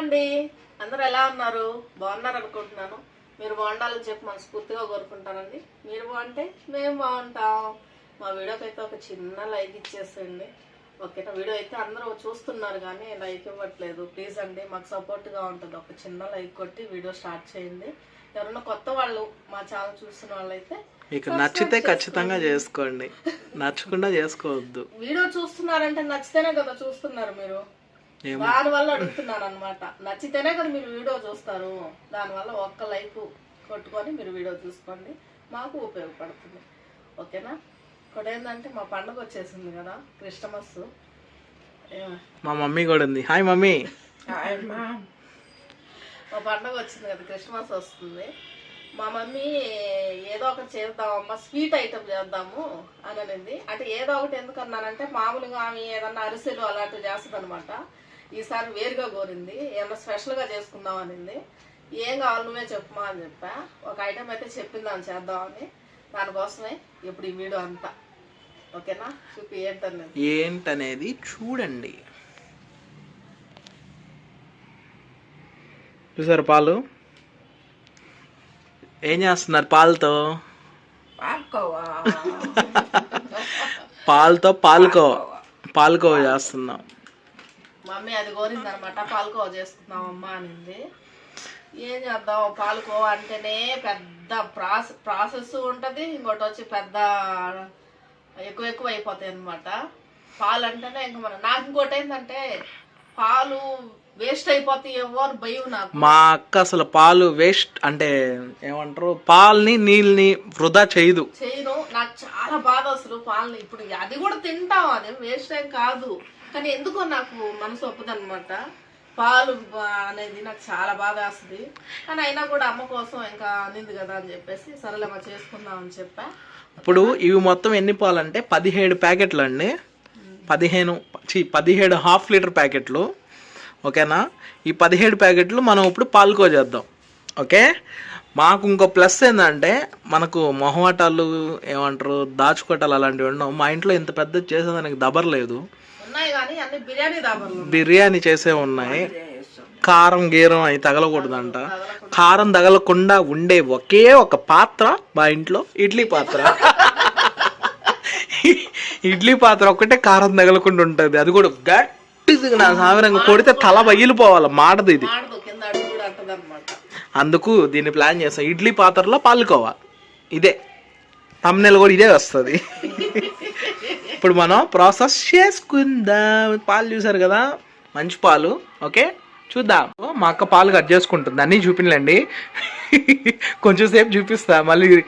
అండి అందరూ ఎలా ఉన్నారు? బాగున్నారు అనుకుంటున్నాను. మీరు బాగుండాలని చెప్పి మనస్ఫూర్తిగా కోరుకుంటానండి. మీరు బాగుంటే మేము బాగుంటాం. మా వీడియోకి అయితే ఒక చిన్న లైక్ ఇచ్చేసేయండి. ఓకేనా? వీడియో అయితే అందరూ చూస్తున్నారు కానీ లైక్ ఇవ్వట్లేదు. ప్లీజ్ అండి మాకు సపోర్ట్గా ఉంటుంది. ఒక చిన్న లైక్ కొట్టి వీడియో స్టార్ట్ చేయండి. ఎవరైనా కొత్త వాళ్ళు మా ఛానల్ చూస్తున్న వాళ్ళైతే మీకు నచ్చితే ఖచ్చితంగా చేసుకోండి. నచ్చకుండా చేసుకోవద్దు. వీడియో చూస్తున్నారంటే నచ్చితేనే కదా చూస్తున్నారు మీరు. దాని వల్ల అడుగుతున్నాను అనమాట నచ్చితేనే కదా మీరు వీడియో చూస్తారు. దానివల్ల ఒక్క లైక్ కొట్టుకొని మీరు వీడియో చూసుకోండి. మాకు ఉపయోగపడుతుంది. ఓకేనా? ఇప్పుడు ఏంటంటే మా పండుగ వచ్చేసింది కదా క్రిస్టమస్. మా మమ్మీ కూడా ఉంది. Hi mummy. మా పండుగ వచ్చింది కదా క్రిస్మస్ వస్తుంది. మా మమ్మీ ఏదో ఒకటి చేద్దామమ్మా స్వీట్ ఐటమ్ చేద్దాము అని అనింది. అంటే ఏదో ఒకటి ఎందుకు అన్నానంటే మామూలుగా ఆమె ఏదన్నా అరిసెలు అలాంటివి చేస్తుంది అనమాట ఈసారి వేరుగా కోరింది. ఏమన్నా స్పెషల్గా చేసుకుందాం అనింది ఏం కావాలి నువ్వే చెప్పమా అని చెప్పా. ఒక ఐటమ్ అయితే చెప్పిందాం చేద్దామని. దానికోసమే ఇప్పుడు ఈ వీడియో అంతా. ఓకేనా? చూపి ఏంటన్నది ఏంటనేది చూడండి. చూసారు పాలు? ఏం చేస్తున్నారు పాలతో? పాలతో పాలకోవ? పాలకోవ చేస్తున్నాం. మమ్మీ అది కోరింది అనమాట పాలకోవ చేసుకుందామమ్మా అనింది. ఏం చేద్దాం పాలకోవ అంటేనే పెద్ద ప్రాసెస్ ప్రాసెస్ ఉంటుంది ఇంకోటి వచ్చి పెద్ద ఎక్కువ ఎక్కువ అయిపోతాయి అనమాట పాలు అంటేనే ఇంకా మనం నాకు ఇంకోటి ఏంటంటే పాలు వేస్ట్ అయిపోతాయేమో అని భయం నాకు. మా అక్క అసలు పాలు వేస్ట్ అంటే ఏమంటారు పాలని నీళ్ళని వృధా చేయదు. చేయను నాకు చాలా బాధ అసలు పాలని. ఇప్పుడు అది కూడా తింటాం అది వేస్ట్ ఏం కాదు. కానీ ఎందుకో నాకు మనసు ఒప్పదన్నమాట. పాలు అనేది నాకు చాలా బాధ వేస్తుంది. కానీ అయినా కూడా అమ్మ కోసం ఇంకా అందింది కదా అని చెప్పేసి సరేలే మా చేసుకుందాం అని చెప్పా. ఇప్పుడు ఇవి మొత్తం ఎన్ని పాలు అంటే పదిహేడు ప్యాకెట్లు అండి. పదిహేను పదిహేడు హాఫ్ లీటర్ ప్యాకెట్లు. ఓకేనా? ఈ పదిహేడు ప్యాకెట్లు మనం ఇప్పుడు పాలుకో చేద్దాం. ఓకే? మాకు ఇంకో ప్లస్ ఏంటంటే మనకు మొహమాటాలు ఏమంటారు దాచుకోటాలు అలాంటివి ఉండవు. మా ఇంట్లో ఇంత పెద్ద చేసేదానికి దబర్ లేదు. బిర్యానీ చేసే ఉన్నాయి. కారం గీరం అవి తగలకూడదంట. కారం తగలకుండా ఉండే ఒకే ఒక పాత్ర మా ఇంట్లో ఇడ్లీ పాత్ర. ఇడ్లీ పాత్ర ఒక్కటే కారం తగలకుండా ఉంటుంది. అది కూడా గట్టిది నా సాగరంగా కొడితే తల పగిలిపోవాలి. మాటది ఇది. అందుకు దీన్ని ప్లాన్ చేస్తాం. ఇడ్లీ పాత్రలో పాలుకోవా ఇదే. తమ్నెల్ కూడా ఇదే వస్తుంది. ఇప్పుడు మనం ప్రాసెస్ చేసుకుందాం. పాలు చూసారు కదా? మంచి పాలు. ఓకే? చూద్దాం. మా అక్క పాలు కట్ చేసుకుంటుంది. అన్నీ చూపినలేండి. కొంచెం సేపు చూపిస్తా. మళ్ళీ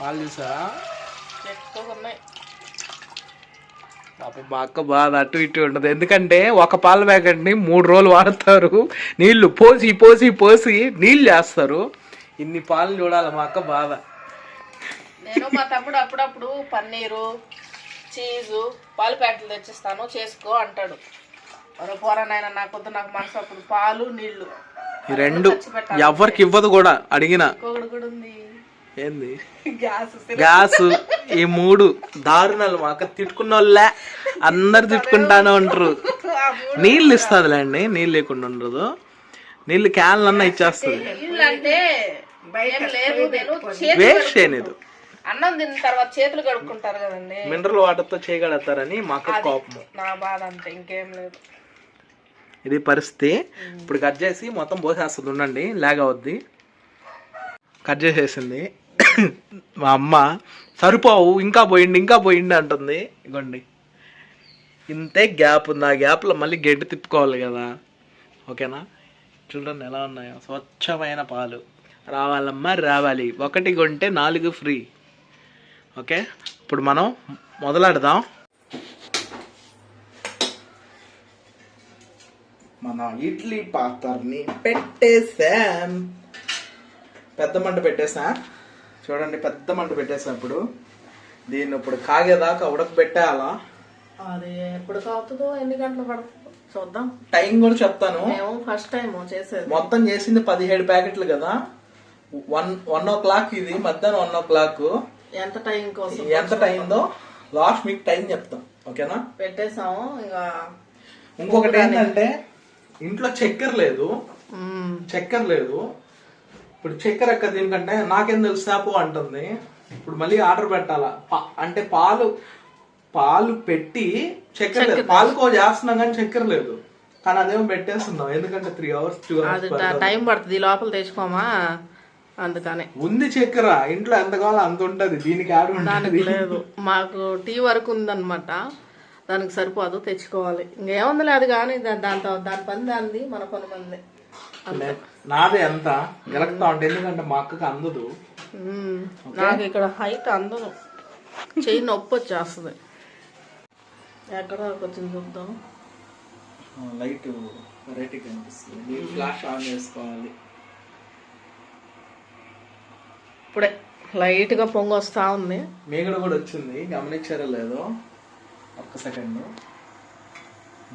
పాలు చూసా? పాపం మా అక్క బాధ అటు ఇటు ఉండదు ఎందుకంటే ఒక పాల ప్యాకెట్ని మూడు రోజులు వాడతారు. నీళ్ళు పోసి పోసి పోసి నీళ్ళు చేస్తారు ఇన్ని పాలు చూడాలి మా అక్క బాధ. నేను మా తమ్ముడు అప్పుడప్పుడు పన్నీరు చీజు పాలు ప్యాకెట్లు తెచ్చిస్తాను చేసుకో అంటాడు. పోరానైనా నాకు వద్దు నాకు మనసు అప్పుడు పాలు నీళ్ళు ఈ రెండు ఎవరికి ఇవ్వదు కూడా అడిగిన. ఏంది? గ్యాస్ ఈ మూడు దారుణాలు మా అక్క తిట్టుకున్న వాళ్ళే అందరు తిట్టుకుంటానే ఉంటారు. నీళ్ళు ఇస్తుందిలేండి నీళ్ళు లేకుండా ఉండదు. నీళ్ళు క్యాన్లు అన్నా ఇచ్చేస్తుంది అంటే వేస్ట్ చేయలేదు అన్నం తిన్న తర్వాత చేతులు కడుక్కుంటారు కదండి. మినరల్ వాటర్తో చేయగలుగుతారని మా అక్క కోపం. నా బాధ అంతే ఇంకేం లేదు. ఇది పరిస్థితి. ఇప్పుడు కట్ చేసి మొత్తం పోసేస్తుంది ఉండండి లాగ్ అవుద్ది. కట్ చేసేసింది. మా అమ్మ సరిపోవు ఇంకా పోయిండి ఇంకా పోయిండి అంటుంది. ఇగోండి. ఇంతే గ్యాప్ ఉంది. ఆ గ్యాప్లో మళ్ళీ గడ్డి తిప్పుకోవాలి కదా. ఓకేనా? చూడండి ఎలా ఉన్నాయో. స్వచ్ఛమైన పాలు. రావాలమ్మా రావాలి. ఒకటి కొంటే నాలుగు ఫ్రీ. ఓకే? ఇప్పుడు మనం మొదలెడదాం. మన ఇడ్లీ పాత్రని పెట్టేసాం పెద్ద మంట పెట్టేసా చూడండి పెద్ద మంట పెట్టేసా ఇప్పుడు. దీన్ని ఇప్పుడు కాగేదాకా ఉడకబెట్టాలా అది ఎప్పుడు కావుతుందో ఎన్ని గంటలు పడుతుందో. చూద్దాం. టైం కూడా చెప్తాను. మేము ఫస్ట్ టైం చేసేది. మొత్తం చేసింది పదిహేడు ప్యాకెట్లు కదా. వన్ వన్ ఓ క్లాక్ ఇది మధ్యాహ్నం వన్ ఓ క్లాక్ ఎంత టైం కోసం? ఎంత టైందో లాస్ట్ మీకు టైం చెప్తాం. ఓకేనా? పెట్టేసాము ఇంకా ఇంకొకటి ఏంటంటే ఇంట్లో చక్కెర లేదు. చక్కెర లేదు. ఇప్పుడు చక్కెర ఎక్క దీనికంటే నాకేం తెలుసు అంటుంది. ఇప్పుడు మళ్ళీ ఆర్డర్ పెట్టాలా? అంటే పాలు పాలు పెట్టి చక్కెర లేదు. పాలకో చేస్తున్నాం కానీ చక్కెర లేదు. కానీ అదేమో పెట్టేస్తున్నాం. ఎందుకంటే త్రీ అవర్స్ టూ అవర్స్ ట- టైం పడుతుంది లోపల తెచ్చుకోమా? అందుకని. ఉంది చక్కెర ఇంట్లో ఎంత కావాలో అంత ఉంటది? దీనికి ఆడ దానికి లేదు. మాకు టీ వరకు ఉందన్నమాట. దానికి సరిపోదు తెచ్చుకోవాలి. ఇంకేముందిలే అది కానీ దాంతో దాని పని దానిది మన పని మంది. నాదే ఎంత? గెలకుతా ఉంటే ఎందుకంటే మా అక్కకి అందదు. నాకు ఇక్కడ హైట్ అందదు. చెయ్యి నొప్పి వచ్చేస్తుంది. ఎక్కడ వచ్చింది చూద్దాం. లైట్ వెరైటీ కనిపిస్తుంది. ఫ్లాష్ ఆన్ చేసుకోవాలి. ఇప్పుడే లైట్గా పొంగు వస్తా ఉంది. మేగడ కూడా వచ్చింది. గమనించారో లేదో? ఒక్క సెకండ్.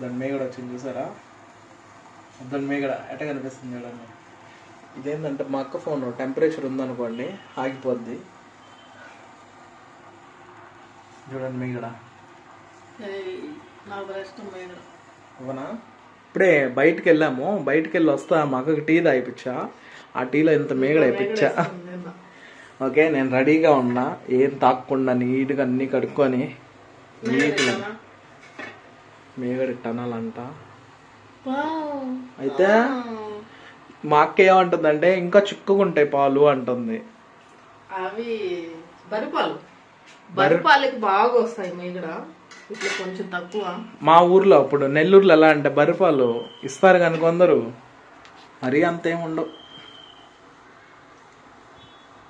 దాని మేగడ వచ్చింది చూసారా? దాని మేగడ ఎట కనిపిస్తుంది చూడండి. ఇదేంటంటే మా అక్క ఫోన్. టెంపరేచర్ ఉందనుకోండి ఆగిపోద్ది. చూడండి మేగడ అవునా ఇప్పుడే బయటికి వెళ్ళాము బయటికి వెళ్ళి వస్తా. మా అక్కకి టీ తాగిపించా ఆ టీలో ఇంత మేగడ వేయించా ఓకే నేను రెడీగా ఉన్నా. ఏం తాకకుండా నీట్గా అన్నీ కడుక్కొని నీట్గా మేగడ టనాలంట. అయితే మా అక్క ఏమంటుందంటే ఇంకా చిక్కుకుంటాయి పాలు అంటుంది. అవి బరిపాలు. బరిపాలకి బాగా వస్తాయి మీగడ. ఇట్లా కొంచెం తక్కువ. మా ఊర్లో అప్పుడు నెల్లూరులో ఎలా అంటే బరిపాలు ఇస్తారు కానీ కొందరు మరీ అంతేం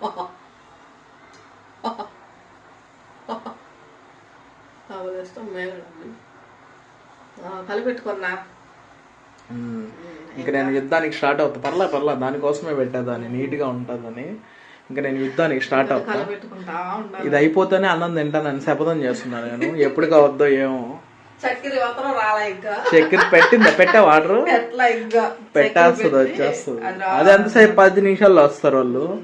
కలిపెట్టుకున్నా. ఇంక నేను యుద్ధానికి స్టార్ట్ అవుతా. పర్లా పర్లా దానికోసమే పెట్టేదాన్ని నీట్గా ఉంటుందని. ఇంకా నేను యుద్ధానికి స్టార్ట్ అవుతా. ఇది అయిపోతేనే అన్నం తింటానని శపథం చేస్తున్నాను నేను. ఎప్పుడు కావద్దో ఏమో. చక్కెర పెట్టిందా? పెట్టా వాటర్ పెట్టేస్తుంది వచ్చేస్తుంది. అది ఎంతసేపు? పది నిమిషాల్లో వస్తారు వాళ్ళు.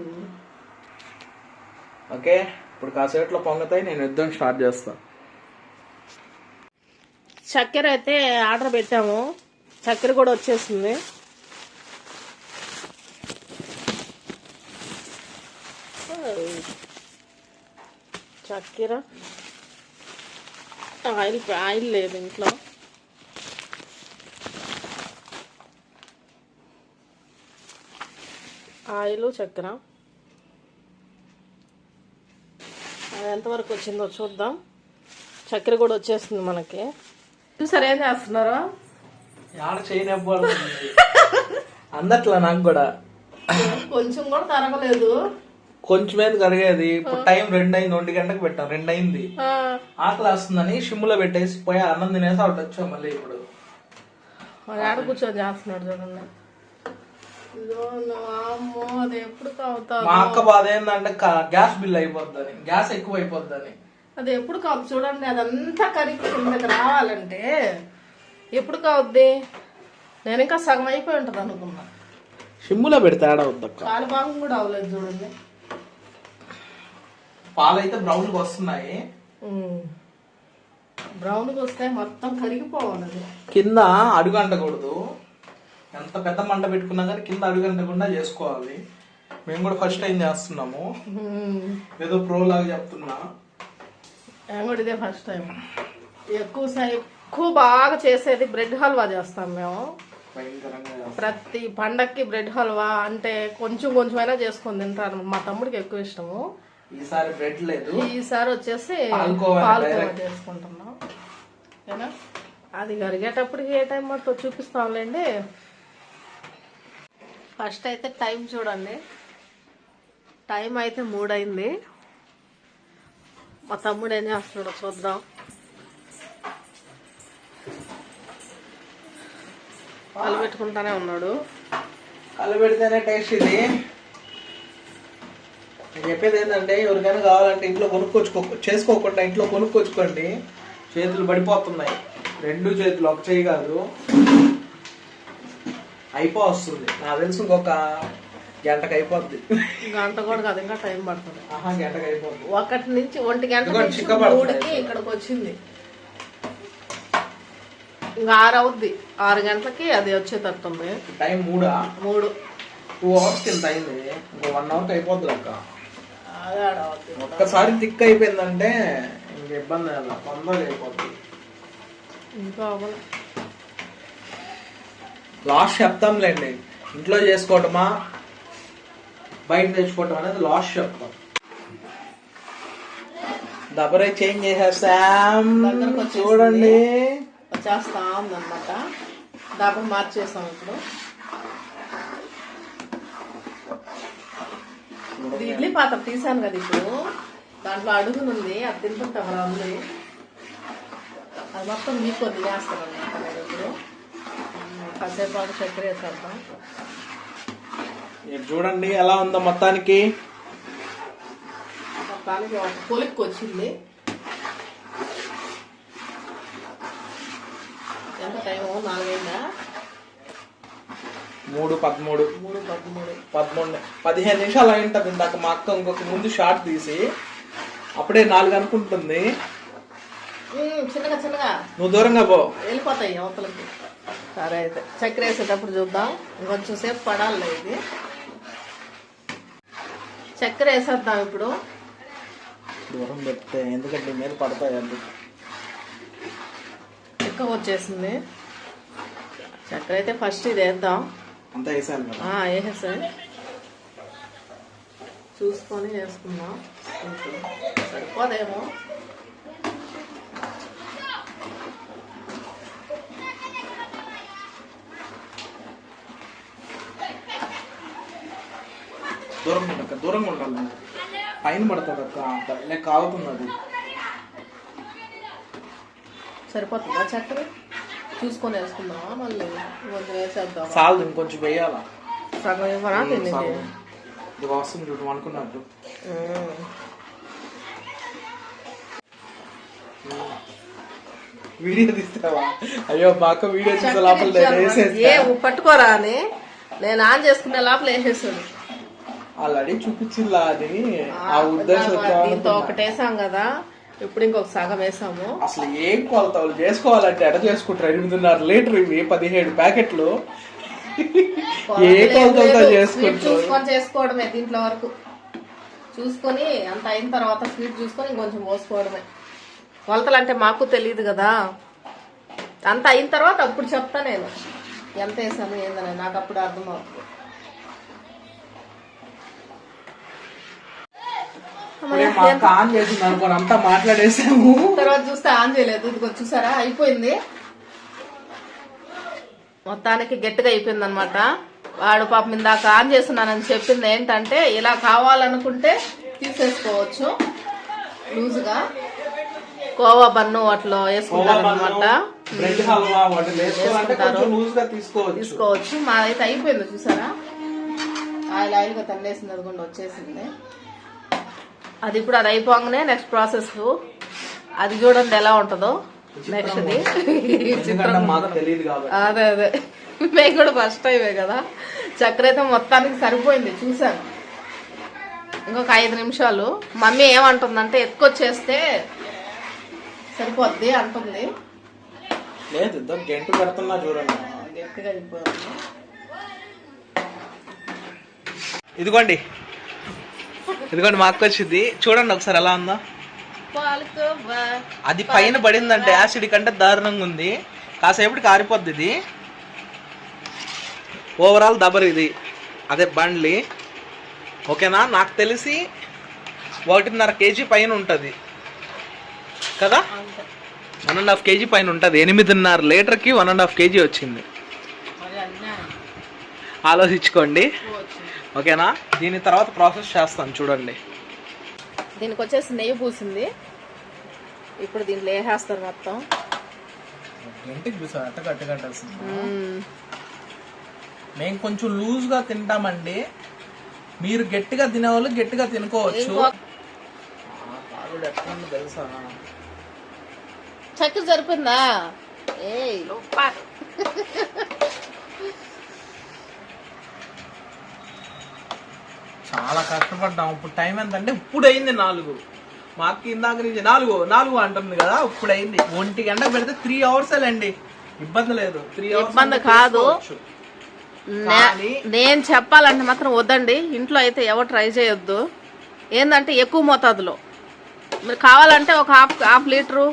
ఓకే? ఇప్పుడు కాసేట్లో పొంగతాయి నేను యుద్ధం స్టార్ట్ చేస్తా. చక్కెర అయితే ఆర్డర్ పెట్టాము. చక్కెర కూడా వచ్చేసింది. చక్కెర. ఆయిల్ ఆయిల్ లేదు ఇంట్లో. ఆయిల్ చక్కెర. అది ఎంతవరకు వచ్చిందో చూద్దాం. చక్కెర కూడా వచ్చేస్తుంది మనకి. చూసారు ఏం చేస్తున్నారు? ఆడ చేయనివ్వాలి? అందట్లా నాకు కూడా. కొంచెం కూడా తరగలేదు కొంచెమేది కరిగేది? ఇప్పుడు టైం రెండు అయింది ఒంటి గంటకు పెట్టాం రెండు అయింది ఆకలి వస్తుందని షిమ్ములో పెట్టేసి పోయి అన్నం తినేసి అటు వచ్చాం మళ్ళీ ఇప్పుడు. ఆడ కూర్చొని చేస్తున్నాడు చూడండి. మా అక్క బాధ ఏంటంటే గ్యాస్ బిల్ అయిపోద్దని గ్యాస్ ఎక్కువ అయిపోద్దని అది ఎప్పుడు కావు చూడండి అదంతా కరిగి కిందకి రావాలంటే ఎప్పుడు కావద్ది? నేను ఇంకా సగం అయిపోయి ఉంటుంది అనుకున్నా. షిమ్ములో పెడితే ఆడ వద్దక్క. కాలు భాగం కూడా అవ్వలేదు చూడండి. పాలు అయితే బ్రౌన్ వస్తున్నాయి బ్రౌన్కి వస్తే మొత్తం కరిగిపోవాలి అది. కింద అడుగు అంటకూడదు. ఎంత పెద్ద మంట పెట్టుకున్నా కానీ కింద అడుగు అంటకుండా చేసుకోవాలి. మేము కూడా ఫస్ట్ టైం చేస్తున్నాము. ఏదో ప్రో లాగా చెప్తున్నా. నేను కూడా ఇదే ఫస్ట్ టైం ఎక్కువ సై- ఎక్కువ బాగా చేసేది బ్రెడ్ హల్వా చేస్తాం మేము. ప్రతి పండక్కి బ్రెడ్ హల్వా అంటే కొంచెం కొంచెమైనా చేసుకొని తింటారు. మా తమ్ముడికి ఎక్కువ ఇష్టము. ఈసారి బ్రెడ్ లేదు. ఈసారి వచ్చేసి పాలకోవా. చేసుకుంటున్నాం. ఓకేనా అది కరిగేటప్పటికి ఏ టైం మొత్తం చూపిస్తాంలేండి. ఫస్ట్ అయితే టైం చూడండి. టైం అయితే మూడైంది. మా తమ్ముడు ఏం చేస్తున్నాడో చూద్దాం. పాలు పెట్టుకుంటానే ఉన్నాడు. కళ్ళు పెడితేనే టేస్ట్ ఇది. నేను చెప్పేది ఏంటంటే ఎవరికైనా కావాలంటే ఇంట్లో కొనుక్కొచ్చుకో చేసుకోకుండా ఇంట్లో కొనుక్కొచ్చుకోండి. చేతులు పడిపోతున్నాయి. రెండు చేతులు ఒక చేయి కాదు. అయిపో వస్తుంది నాకు తెలుసు ఇంకొక గంటకు అయిపోద్ది గంట కూడా కాదు ఇంకా టైం పడుతుంది. ఆహా గంటకు అయిపోద్ది ఒకటి నుంచి ఒంటి గంట. మూడుకి ఇక్కడికి వచ్చింది ఇంకా ఆరు అవుద్ది ఆరు గంటలకి అది వచ్చేటట్టుంది. టైం మూడా? మూడు. టూ అవర్స్ కింద అయింది? ఇంకో వన్ అవర్కి అయిపోద్ది అక్క. ఒక్కసారి థిక్ అయిపోయిందంటే ఇంక ఇబ్బంది లేదు. తొందరగా అయిపోద్ది. ఇంకా. లాస్ట్ చెప్తాంలేండి. ఇంట్లో చేసుకోవటమా? బయట తెచ్చుకోవటం అనేది లాస్ట్ చెప్తాం దబరే చేంజ్ వచ్చేసింది. చూడండి. వచ్చేస్తా ఉందన్నమాట దాపం మార్చేసాం ఇప్పుడు. ఇది ఇడ్లీ పాత్ర తీసాను కదా ఇప్పుడు. దాంట్లో అడుగునుంది అది తింటుంటే అలా ఉంది. అది మొత్తం మీకు తినేస్తాను అనమాట నేను ఇప్పుడు కాసేపు పాటు చక్కెర వేసేద్దాం. మీరు చూడండి ఎలా ఉందో మొత్తానికి. మొత్తానికి వచ్చింది ఎంత టైం నాలుగైందా? మూడు పదమూడు. మూడు పదమూడు. పదమూడు పదిహేను నిమిషాలు అయి ఉంటుంది ఇందాక మా అక్క ఇంకొక ముందు షార్ట్ తీసి అప్పుడే నాలుగు అనుకుంటుంది. చిన్నగా చిన్నగా. నువ్వు దూరంగా పో. వెళ్ళిపోతాయి అవతలకి. సరే అయితే చక్కెర వేసేటప్పుడు చూద్దాం. ఇంకొంచెం సేపు పడాలి ఇది. చక్కెర వేసేద్దాం ఇప్పుడు. దూరం పెడితే ఎందుకంటే మీద పడతాయి అండి ఎక్కువ వచ్చేసింది. చక్కెర అయితే ఫస్ట్ ఇది వేద్దాం. అంతా వేసాను కదా? చూసుకొని వేసుకుందాం. సరిపోదేమో. దూరం ఉండక దూరంగా ఉండాలి. నువ్వు. పైన పడుతుంది అక్క లేక కాగుతుంది అది సరిపోతుందా చక్కెర చూసుకొని వేసుకుందామా మళ్ళీ? కొంచెం వేసేద్దాం చాలు ఇంకొంచెం వేయాల? సగం ఇవ్వరా దీనికి ఇది వస్తుంది చూడు అనుకున్నట్టు. వీడియో తీస్తావా? అయ్యో మా అక్క వీడియో తీసే లోపల పట్టుకోరా అని. నేను ఆన్ చేసుకునే లోపల వేసేసాడు ఆల్రెడీ చూపించిందా అది ఆ ఉద్దేశంతో దీంతో అనుకున్నా. ఒకటి వేసాం కదా. ఇప్పుడు ఇంకొక సగం వేసాము. అసలు ఏం కొలతలు చేసుకోవాలంటే ఎడ చేసుకుంటారు? ఎనిమిదిన్నర లీటర్ ఇవి పదిహేడు ప్యాకెట్లు. ఏ కొలతలతో స్వీట్ చేసుకుంటారు? చూసుకొని చేసుకోవడమే దీంట్లో వరకు. చూసుకొని అంత అయిన తర్వాత స్వీట్ చూసుకొని ఇంకొంచెం పోసుకోవడమే. కొలతలు అంటే మాకు తెలియదు కదా. అంత అయిన తర్వాత అప్పుడు చెప్తా నేను. ఎంత వేసాను ఏందని నాకు అప్పుడు అర్థమవుతుంది మా అక్క ఆన్ చేసింది అనుకోని అంతా మాట్లాడేసాము. తర్వాత చూస్తే ఆన్ చేయలేదు. ఇదిగో చూసారా? అయిపోయింది. మొత్తానికి గట్టిగా అయిపోయింది అనమాట వాడు పాపం ఇందాక ఆన్ చేస్తున్నానని చెప్పింది ఏంటంటే ఇలా కావాలనుకుంటే తీసేసుకోవచ్చు. లూజుగా. కోవా బన్ను వాటిలో వేసుకుంటారు అనమాట తీసుకోవచ్చు. తీసుకోవచ్చు. మాదైతే అయిపోయింది చూసారా? ఆయిల్ ఆయిల్గా తన్నేసింది అది కూడా వచ్చేసింది. అది ఇప్పుడు అది అయిపోగానే నెక్స్ట్ ప్రాసెస్ అది చూడండి ఎలా ఉంటుందో నెక్స్ట్ది. అదే అదే. మేము కూడా ఫస్ట్ టైమే కదా. చక్కెర అయితే మొత్తానికి సరిపోయింది చూసాను ఇంకొక ఐదు నిమిషాలు. మమ్మీ ఏమంటుందంటే ఎత్తుకొచ్చేస్తే సరిపోద్ది అంటుంది. లేదు గంట పెడుతున్నా చూడండి. గట్టిగా ఇదిగోండి. ఇదిగోండి మా అక్క వచ్చింది. చూడండి ఒకసారి ఎలా ఉందో. అది పైన పడిందంటే యాసిడ్ కంటే దారుణంగా ఉంది. కాసేపటికి ఆరిపోద్ది ఇది. ఓవరాల్ దబర్ ఇది. అదే బండ్లి. ఓకేనా? నాకు తెలిసి ఒకటిన్నర కేజీ పైన ఉంటుంది. కదా? వన్ అండ్ హాఫ్ కేజీ పైన ఉంటుంది. ఎనిమిదిన్నర లీటర్కి వన్ అండ్ హాఫ్ కేజీ వచ్చింది. ఆలోచించుకోండి. ఓకేనా? దీని తర్వాత ప్రాసెస్ చేస్తాను చూడండి. దీనికి వచ్చేసి నెయ్యి పూసింది. ఇప్పుడు దీంట్లో వేసేస్తారు మొత్తం. మ్మ్. కొంచెం లూజ్గా తింటామండి. మీరు గట్టిగా తినేవాళ్ళు గట్టిగా తినుకోవచ్చు. తెలుసా? చక్కెర సరిపోయిందా? ఏయ్. చాలా కష్టపడ్డాం. ఇప్పుడు టైం ఎంతంటే ఇప్పుడు అయింది నాలుగు. మాకు ఇందాక నుంచి నాలుగు. నాలుగు అంటుంది కదా ఇప్పుడు అయింది ఒంటి గంట పెడితే త్రీ అవర్స్ అండి ఇబ్బంది లేదు. త్రీ ఇబ్బంది కాదు. నేను చెప్పాలంటే మాత్రం వద్దండి. ఇంట్లో అయితే ఎవరు ట్రై చేయొద్దు. ఏంటంటే ఎక్కువ మోతాదులో. మీరు కావాలంటే ఒక హాఫ్ హాఫ్ లీటరు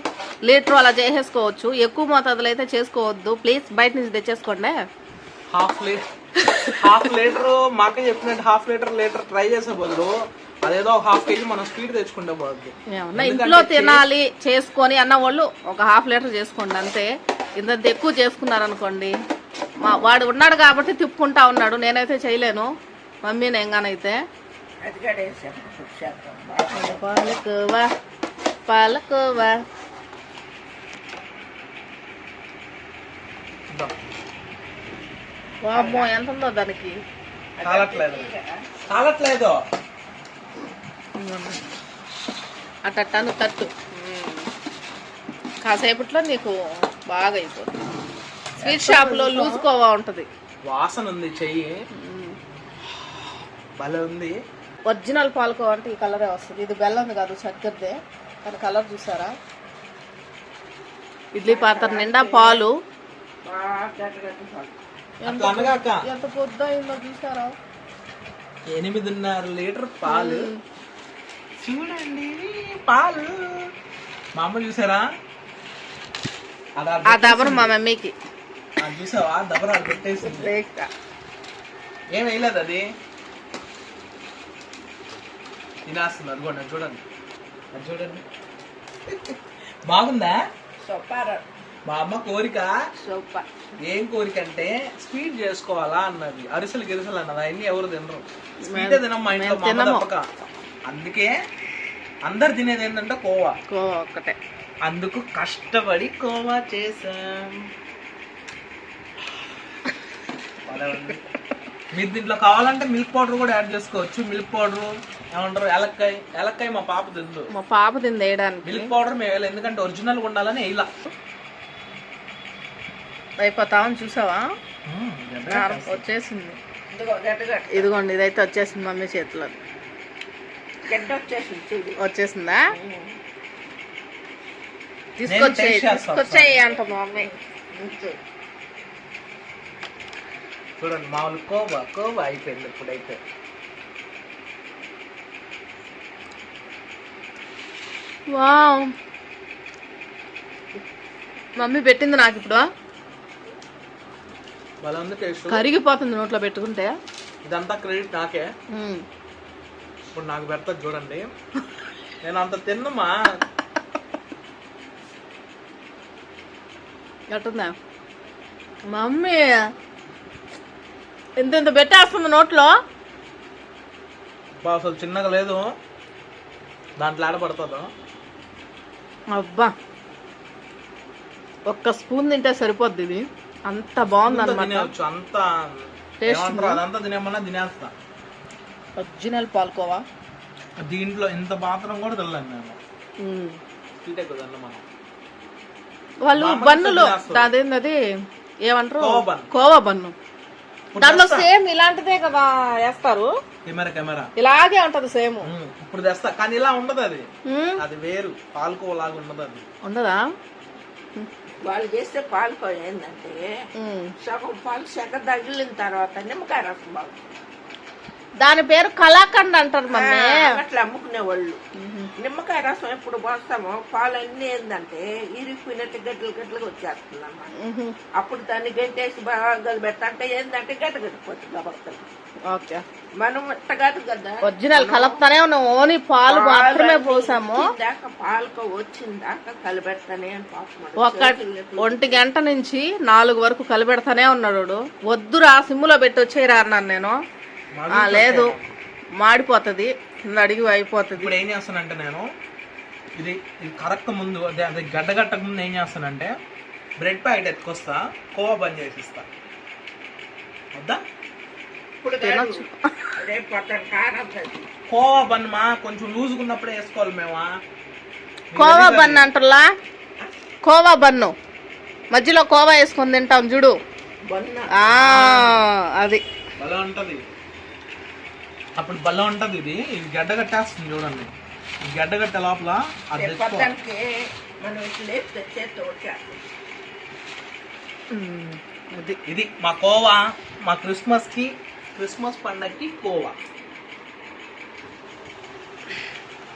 లీటరు అలా చేసేసుకోవచ్చు. ఎక్కువ మోతాదులో అయితే చేసుకోవద్దు. ప్లీజ్ బయట నుంచి తెచ్చేసుకోండి. హాఫ్ లీటర్ హాఫ్ లీటర్ మాకే చెప్పినట్టు హాఫ్ లీటర్ లీటర్ ట్రై చేసే బదులు అదేదో హాఫ్ కేజీ మనం స్వీట్ తెచ్చుకుంటే ఏమన్నా ఇంట్లో తినాలి చేసుకొని అన్న వాళ్ళు ఒక హాఫ్ లీటర్ చేసుకోండి అంతే. ఇంత ఎక్కువ చేసుకున్నారనుకోండి మా వాడు ఉన్నాడు కాబట్టి తిప్పుకుంటా ఉన్నాడు నేనైతే చేయలేను. మమ్మీ నేంగానైతే పాలకోవా పాలకోవా. వామ్మో ఎంత ఉందో దానికి. కాలట్లేదు. కాలట్లేదు. అట్ట టన్ను తట్టు. కాసేపట్లో నీకు బాగా అయిపోతుంది స్వీట్ షాప్లో లూజ్ కోవా ఉంటుంది. వాసన ఉంది చెయ్యి. భలే ఉంది. ఒరిజినల్ పాలకోవా అంటే ఈ కలరే వస్తుంది. ఇది బెల్లం కాదు చక్కెరదే. కానీ కలర్ చూసారా? ఇడ్లీ పాత్ర నిండా పాలు. ఎంత పొద్దు అయిందో చూసారా? ఎనిమిదిన్నర లీటర్ పాలు. చూడండి పాలు. మా అమ్మ చూసారా? ఆ దబరు మా మమ్మీకి. అది చూసావా? దబరాలు పెట్టేసింది. ఏం వేయలేదు అది? తినేస్తుంది అనుకోండి చూడండి. అది చూడండి. బాగుందా? మా అమ్మ కోరిక సూపర్. ఏం కోరిక అంటే స్వీట్ చేసుకోవాలా అన్నది. అరిసెలు గిరిసెలు అన్నది. అవన్నీ ఎవరు తినరు. స్వీటే తినం మా ఇంట్లో మా అమ్మ. తప్పక. అందుకే అందరు తినేది ఏంటంటే కోవా. కోవా ఒక్కటే. అందుకు కష్టపడి కోవా చేసాం. మీరు దీంట్లో కావాలంటే మిల్క్ పౌడర్ కూడా యాడ్ చేసుకోవచ్చు. మిల్క్ పౌడర్ ఏమంటారు? ఏలక్కాయ. ఏలక్కాయ మా పాప తిందు. మా పాప తింది వేయడానికి. మిల్క్ పౌడర్ మేము ఎందుకంటే ఒరిజినల్ ఉండాలని వేయాల. అయిపోతామని చూసావా? వచ్చేసింది. ఇదిగోండి ఇదైతే వచ్చేసింది మమ్మీ చేతిలో. వచ్చేసిందా తీసుకొచ్చేయి చేస్తా తీసుకొచ్చేయి అంట మమ్మీ. చూడండి మామూలు కోవా కోవా అయిపోయింది ఇప్పుడైతే. వావ్. మమ్మీ పెట్టింది నాకు ఇప్పుడు. కరిగిపోతుంది నోట్లో పెట్టుకుంటే. ఇదంతా క్రెడిట్ నాకే. ఇప్పుడు నాకు పెడతా చూడండి. నేను అంత తిన్నమా ఎట్టుందా? మమ్మీ ఇంత ఇంత పెట్టేస్తుంది నోట్లో. అసలు చిన్నగా లేదు. దాంట్లో ఆడపడుతుందో అబ్బా. ఒక్క స్పూన్ తింటే సరిపోద్ది ఇది. అంత బాగుంది అనమాట అంత అదంతా తినేమన్నా తినేస్తా. ఒరిజినల్ పాల్కోవా? దీంట్లో ఇంత పాత్రం కూడా తినలేను నేను వాళ్ళు బన్నులు. అదేంది ఏమంటారు? కోవా బన్. కోవా బన్ను. దాంట్లో. సేమ్ ఇలాంటిదే కదా వేస్తారు. Camera camera. ఇలాగే ఉంటది సేమ్. ఇప్పుడు తెస్తా. కానీ ఇలా ఉండదు అది. అది వేరు. పాలకోవ లాగా ఉండదు అది. ఉండదా? వాళ్ళు చేస్తే పాలకో ఏంటంటే. సగం పాలు సెగ తగిలిన తర్వాత నిమ్మకాయ రసం బాగుంది దాని పేరు కలాకండ్ అంటారు మమ్మీ. అట్లా అమ్ముకునే వాళ్ళు. నిమ్మకాయ రసం ఎప్పుడు పోస్తామో పాలు అన్ని ఏంటంటే ఇరిగిపోయినట్టు గడ్డలు గడ్డలుగా వచ్చేస్తుంది అన్నమాట. మ్మ్. అప్పుడు దాన్ని గంటేసి బాగా పెడతాంటే ఏంటంటే గడ్డ గడిపోతుంది గబక్కలు ఓకే. మనం ఇట్టగాదు కదా? ఒరిజినల్ కలుపుతానే ఉన్నాం. ఓన్లీ పాలు మాత్రమే పోసాము. దాకా పాలకో వచ్చిన దాకా కలిపెడతానే అని పాపం ఒక ఒంటి గంట నుంచి నాలుగు వరకు కలిపెడతానే ఉన్నాడు వాడు. వద్దురా సిమ్ములో పెట్టి వచ్చేయరా అన్నాను నేను. ఆ, లేదు. మాడిపోతుంది. కింద అడిగి అయిపోతుంది. ఇప్పుడు ఏం చేస్తానంటే నేను ఇది ఇది కరెక్ట్ ముందు అదే అదే గడ్డ కట్టక ముందు ఏం చేస్తానంటే బ్రెడ్ ప్యాకెట్ ఎత్తుకొస్తా కోవా బంద్ చేసిస్తా వద్దా? ఇప్పుడు తినొచ్చు. రేపు కారం. కోవా బన్ మా కొంచెం లూజ్గా ఉన్నప్పుడే వేసుకోవాలి మేమా? కోవా బన్ అంటారా కోవా బన్ను. మధ్యలో కోవా వేసుకొని తింటాం చూడు. బొన్న. ఆ అది. భలే ఉంటది. అప్పుడు భలే ఉంటది ఇది. ఇది గడ్డ కట్టేస్తుంది చూడండి. ఈ గడ్డ కట్టే లోపల అది. ఇది మా కోవా మా క్రిస్మస్కి క్రిస్మస్ పండగకి కోవా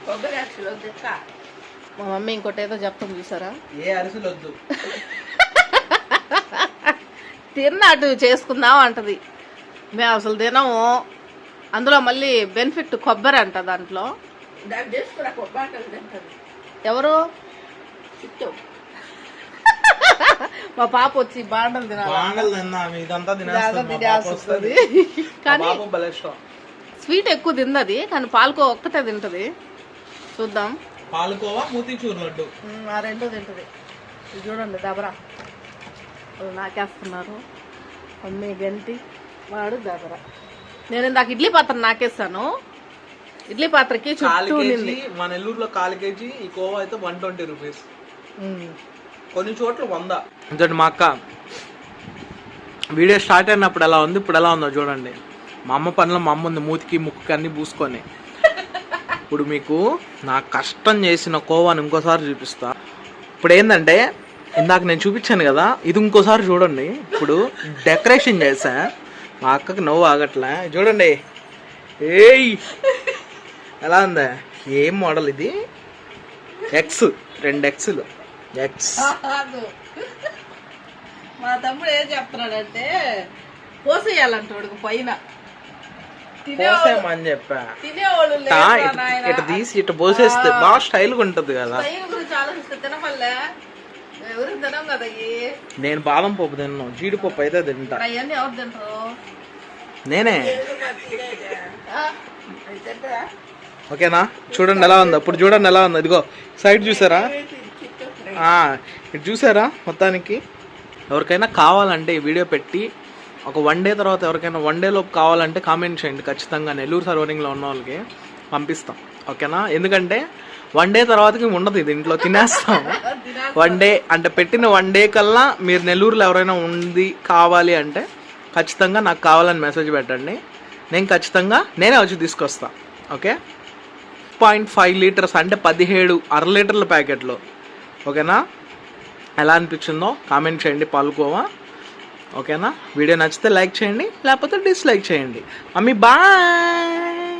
కొబ్బరి అక్షలు వద్దక్క మా మమ్మీ ఇంకోటి ఏదో చెప్తాం చూసారా? ఏ అరిసెలు వద్దు. తిన్నట్టు చేసుకుందాం అంటది. మేము అసలు తినము. అందులో మళ్ళీ బెనిఫిట్ కొబ్బరి అంట దాంట్లో. దాన్ని చేసుకురా ఎవరు? చిట్టు. మా పాప వచ్చి బాండలు తినాలి? బాండలు తిన్నాము ఇదంతా ఇదంతా తినేస్తాం మా తినేసి పాప వస్తది. వస్తుంది మా కానీ స్వీట్ ఎక్కువ తిందది కానీ పాలకో ఒక్కటే తింటది. చూద్దాం. పాలకోవా మూతిచూరు లడ్డు? ఆ రెండు తింటది. ఇది చూడండి దబరా. వాళ్ళు నాకేస్తున్నారు. మమ్మీ గంటి వాడు దబరా. నేను ఇందాక ఇడ్లీ పాత్ర నాకేస్తాను ఇడ్లీ పాత్రకి చుట్టూ మన నెల్లూరులో కాలు కేజీ ఈ కోవా అయితే వన్ ట్వంటీ రూపీస్. కొన్ని చోట్ల వంద. ఇంతటి మా అక్క వీడియో స్టార్ట్ అయినప్పుడు ఎలా ఉంది ఇప్పుడు ఎలా ఉందో చూడండి. మా అమ్మ పనిలో మా అమ్మ ఉంది మూతికి ముక్కుకి అన్ని పూసుకొని. ఇప్పుడు మీకు నా కష్టం చేసిన కోవాని ఇంకోసారి చూపిస్తా. ఇప్పుడు ఏంటంటే ఇందాక నేను చూపించాను కదా ఇది ఇంకోసారి చూడండి. ఇప్పుడు డెకరేషన్ చేసా మా అక్కకి నవ్వు ఆగట్లే. చూడండి. ఏయ్! ఎలా ఉందా? ఏం మోడల్ ఇది? ఎక్స్ రెండు ఎక్స్లు మా తమ్ముడు ఏం చెప్తున్నాడంటే పోసేయాలంట వాడికి పైన. తినేవాళ్ళు చెప్పా. ఇటు- తీసి ఇటు పోసేస్తే బాగా స్టైల్గా ఉంటది కదా. స్టైల్ గురించి ఆలోచిస్తే తినమల్లే. ఎవరు తినం కదా ఇవి నేను బాదం పప్పు తిన్నాను జీడిపప్పు అయితే తింటా. అవన్నీ ఎవరు తింటారు నేనే. ఓకేనా? చూడండి ఎలా ఉంది. ఇప్పుడు చూడండి ఎలా ఉంది. ఇదిగో సైడ్ చూసారా? చూసారా మొత్తానికి? ఎవరికైనా కావాలంటే ఈ వీడియో పెట్టి ఒక వన్ డే తర్వాత ఎవరికైనా వన్ డే లోపు కావాలంటే కామెంట్ చేయండి ఖచ్చితంగా. నెల్లూరు సర్వరింగ్లో ఉన్న వాళ్ళకి పంపిస్తాం. ఓకేనా? ఎందుకంటే వన్ డే తర్వాతకి ఉండదు ఇది ఇంట్లో తినేస్తాం. వన్ డే అంటే పెట్టిన వన్ డే కల్లా మీరు నెల్లూరులో ఎవరైనా ఉంది కావాలి అంటే ఖచ్చితంగా నాకు కావాలని మెసేజ్ పెట్టండి. నేను ఖచ్చితంగా నేనే వచ్చి తీసుకొస్తా. ఓకే? పాయింట్ ఫైవ్ లీటర్స్ అంటే పదిహేడు అర లీటర్ల ప్యాకెట్లు. ఓకేనా? ఎలా అనిపించిందో కామెంట్ చేయండి పాల్గోవా. ఓకేనా? వీడియో నచ్చితే లైక్ చేయండి లేకపోతే డిస్లైక్ చేయండి. Mummy bye!